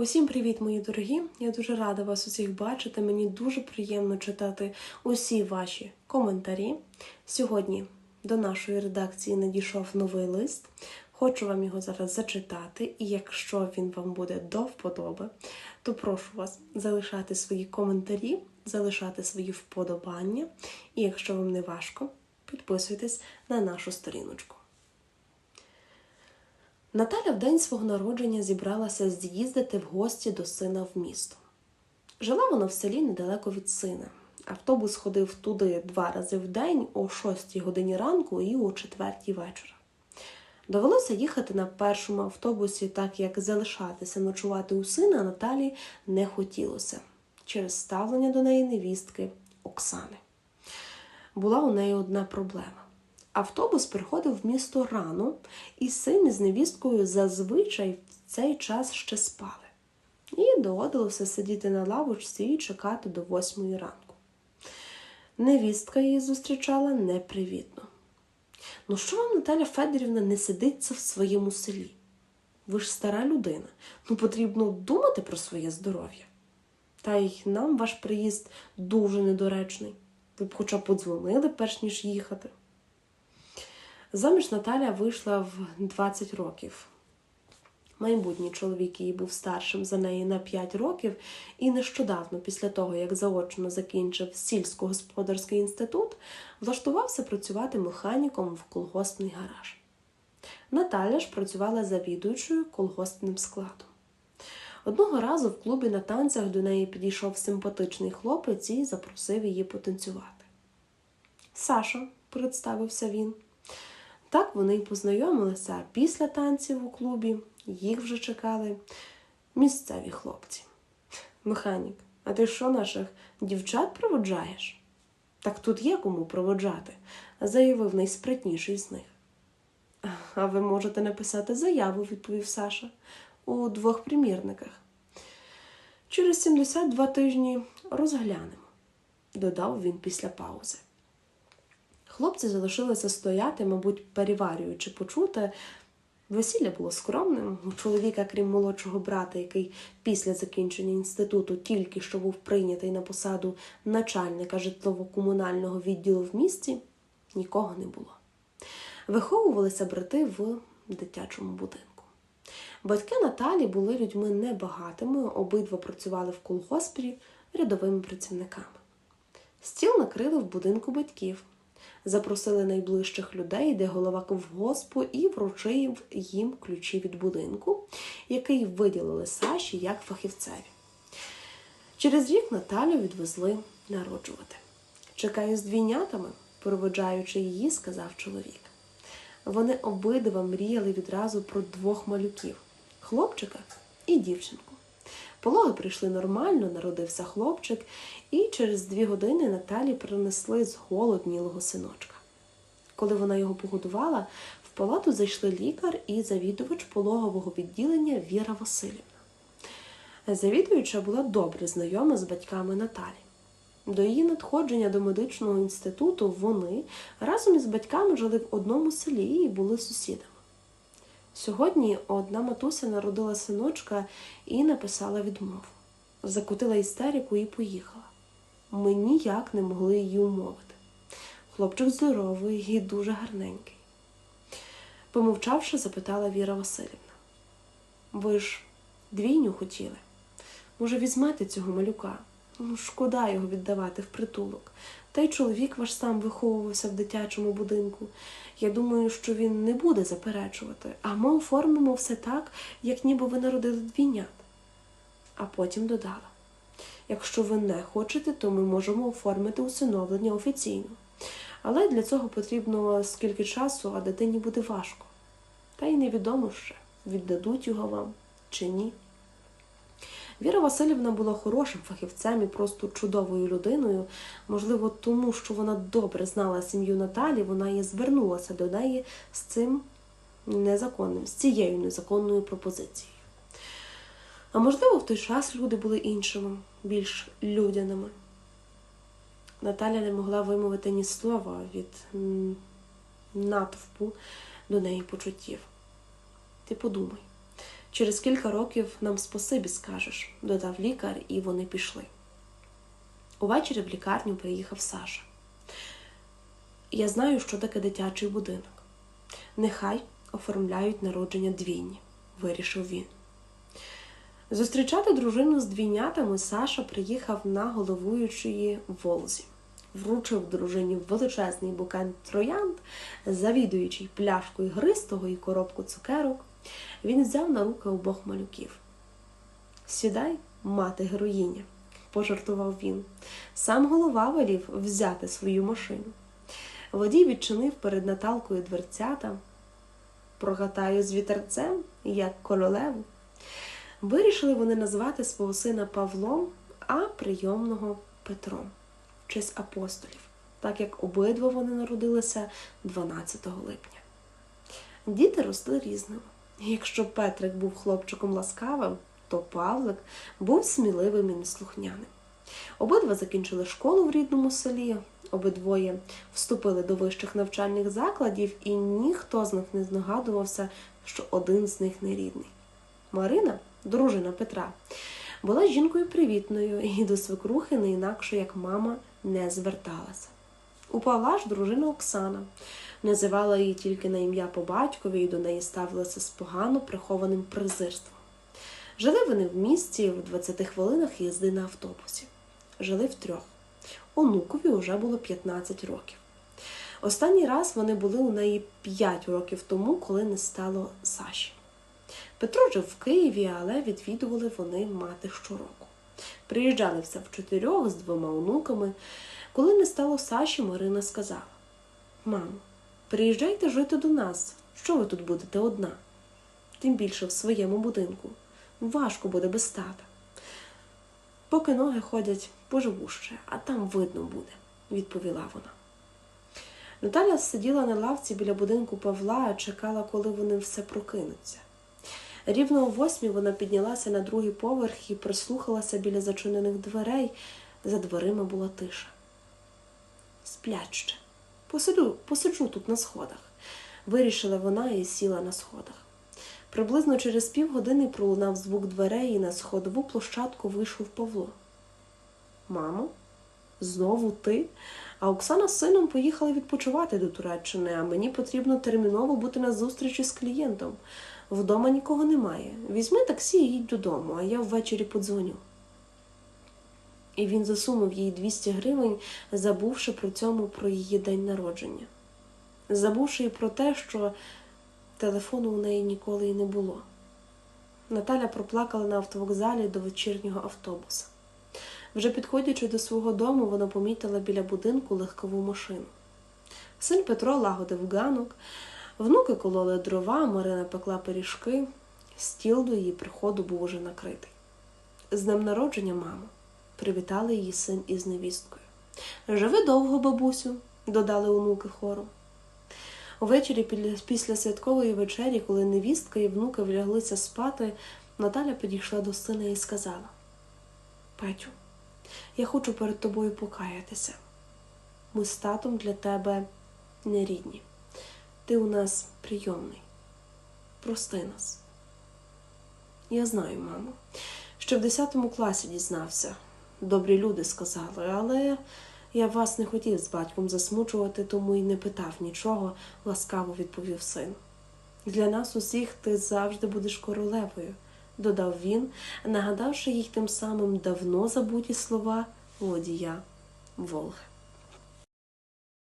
Усім привіт, мої дорогі! Я дуже рада вас усіх бачити. Мені дуже приємно читати усі ваші коментарі. Сьогодні до нашої редакції надійшов новий лист. Хочу вам його зараз зачитати, і якщо він вам буде до вподоби, то прошу вас залишати свої коментарі, залишати свої вподобання. І якщо вам не важко, підписуйтесь на нашу сторіночку. Наталя в день свого народження зібралася з'їздити в гості до сина в місто. Жила вона в селі недалеко від сина. Автобус ходив туди два рази в день о 6 годині ранку і о 4 вечора. Довелося їхати на першому автобусі, так як залишатися ночувати у сина Наталі не хотілося через ставлення до неї невістки Оксани. Була у неї одна проблема. Автобус приходив в місто рано, і син із невісткою зазвичай в цей час ще спали. І доводилося сидіти на лавочці і чекати до восьмої ранку. Невістка її зустрічала непривітно. Ну, що вам, Наталя Федорівна, не сидиться в своєму селі? Ви ж стара людина, ну потрібно думати про своє здоров'я. Та й нам ваш приїзд дуже недоречний. Ви б хоча б подзвонили, перш ніж їхати. Заміж Наталя вийшла в 20 років. Майбутній чоловік її був старшим за неї на 5 років, і нещодавно, після того, як заочно закінчив сільськогосподарський інститут, влаштувався працювати механіком в колгоспний гараж. Наталя ж працювала завідуючою колгоспним складом. Одного разу в клубі на танцях до неї підійшов симпатичний хлопець і запросив її потанцювати. Саша, представився він. Так вони й познайомилися, а після танців у клубі їх вже чекали місцеві хлопці. Механік, а ти що наших дівчат проводжаєш? Так тут є кому проводжати, заявив найспритніший з них. А ви можете написати заяву, відповів Саша, у двох примірниках. Через 72 тижні розглянемо, додав він після паузи. Хлопці залишилися стояти, мабуть, переварюючи почуте. Весілля було скромним. У чоловіка, крім молодшого брата, який після закінчення інституту тільки що був прийнятий на посаду начальника житлово-комунального відділу в місті, нікого не було. Виховувалися брати в дитячому будинку. Батьки Наталі були людьми небагатими, обидва працювали в колгоспі рядовими працівниками. Стіл накрили в будинку батьків запросили найближчих людей, де голова ковгоспу, і вручив їм ключі від будинку, який виділили Саші як фахівцеві. Через рік Наталю відвезли народжувати. Чекаю з двійнятами, проводжаючи її, сказав чоловік. Вони обидва мріяли відразу про двох малюків хлопчика і дівчинку. Пологи прийшли нормально, народився хлопчик, і через дві години Наталі принесли з голоднілого синочка. Коли вона його погодувала, в палату зайшли лікар і завідувач пологового відділення Віра Васильівна. Завідуюча була добре знайома з батьками Наталі. До її надходження до медичного інституту вони разом із батьками жили в одному селі і були сусідами. Сьогодні одна матуся народила синочка і написала відмову. Закутила істерику і поїхала. Ми ніяк не могли її умовити. Хлопчик здоровий і дуже гарненький. Помовчавши, запитала Віра Васильівна. Ви ж двійню хотіли? Може, візьмете цього малюка? Ну, шкода його віддавати в притулок. Та й чоловік ваш сам виховувався в дитячому будинку. Я думаю, що він не буде заперечувати, а ми оформимо все так, як ніби ви народили двійнят. А потім додала: якщо ви не хочете, то ми можемо оформити усиновлення офіційно. Але для цього потрібно скільки часу, а дитині буде важко. Та й невідомо ще, віддадуть його вам чи ні. Віра Васильівна була хорошим фахівцем і просто чудовою людиною. Можливо, тому що вона добре знала сім'ю Наталі, вона і звернулася до неї з цим незаконним, з цією незаконною пропозицією. А можливо, в той час люди були іншими, більш людяними. Наталя не могла вимовити ні слова від натовпу до неї почуттів. Ти подумай, Через кілька років нам спасибі скажеш, додав лікар, і вони пішли. Увечері в лікарню приїхав Саша. Я знаю, що таке дитячий будинок. Нехай оформляють народження двійні, вирішив він. Зустрічати дружину з двійнятами Саша приїхав на головуючої Волзі. Вручив дружині величезний букет троянд, завідуючий пляшкою гристого і коробку цукерок. Він взяв на руки обох малюків. Сідай, мати героїня, пожартував він. Сам голова велів взяти свою машину. Водій відчинив перед Наталкою дверцята. Прогатаю з вітерцем, як королеву. Вирішили вони назвати свого сина Павлом, а прийомного Петром, честь апостолів, так як обидва вони народилися 12 липня. Діти росли різними. Якщо Петрик був хлопчиком ласкавим, то Павлик був сміливим і неслухняним. Обидва закінчили школу в рідному селі, обидвоє вступили до вищих навчальних закладів, і ніхто з них не здогадувався, що один з них не рідний. Марина, дружина Петра, була жінкою привітною і до свекрухи не інакше, як мама, не зверталася. У Павла ж дружина Оксана називала її тільки на ім'я по батькові і до неї ставилася з погано прихованим презирством. Жили вони в місті в 20 хвилинах їзди на автобусі. Жили втрьох. Онукові вже було 15 років. Останній раз вони були у неї 5 років тому, коли не стало Саші. Петро жив в Києві, але відвідували вони мати щороку. Приїжджали все в чотирьох з двома онуками. Коли не стало Саші, Марина сказала: Мамо, приїжджайте жити до нас. Що ви тут будете одна? Тим більше в своєму будинку. Важко буде без тата. Поки ноги ходять, поживу ще, а там видно буде, відповіла вона. Наталя сиділа на лавці біля будинку Павла, чекала, коли вони все прокинуться. Рівно о восьмій вона піднялася на другий поверх і прислухалася біля зачинених дверей. За дверима була тиша. Сплять ще. Посиджу, посиджу тут на сходах, вирішила вона і сіла на сходах. Приблизно через півгодини пролунав звук дверей і на сходову площадку вийшов Павло. Мамо, знову ти? А Оксана з сином поїхали відпочивати до Туреччини, а мені потрібно терміново бути на зустрічі з клієнтом. Вдома нікого немає. Візьми таксі і їдь додому, а я ввечері подзвоню. І він засунув їй 200 гривень, забувши при цьому про її день народження, забувши і про те, що телефону у неї ніколи й не було. Наталя проплакала на автовокзалі до вечірнього автобуса. Вже підходячи до свого дому, вона помітила біля будинку легкову машину. Син Петро лагодив ганок, внуки кололи дрова, Марина пекла пиріжки, стіл до її приходу був уже накритий. З днем народження, мамо, привітали її син із невісткою. Живи довго, бабусю, додали онуки хором. Увечері після святкової вечері, коли невістка і внуки вляглися спати, Наталя підійшла до сина і сказала: Петю, я хочу перед тобою покаятися. Ми з татом для тебе не рідні. Ти у нас прийомний. Прости нас. Я знаю, мамо, що в 10 класі дізнався. Добрі люди сказали, але я вас не хотів з батьком засмучувати, тому й не питав нічого, ласкаво відповів син. Для нас усіх ти завжди будеш королевою, додав він, нагадавши їй тим самим давно забуті слова водія Волги.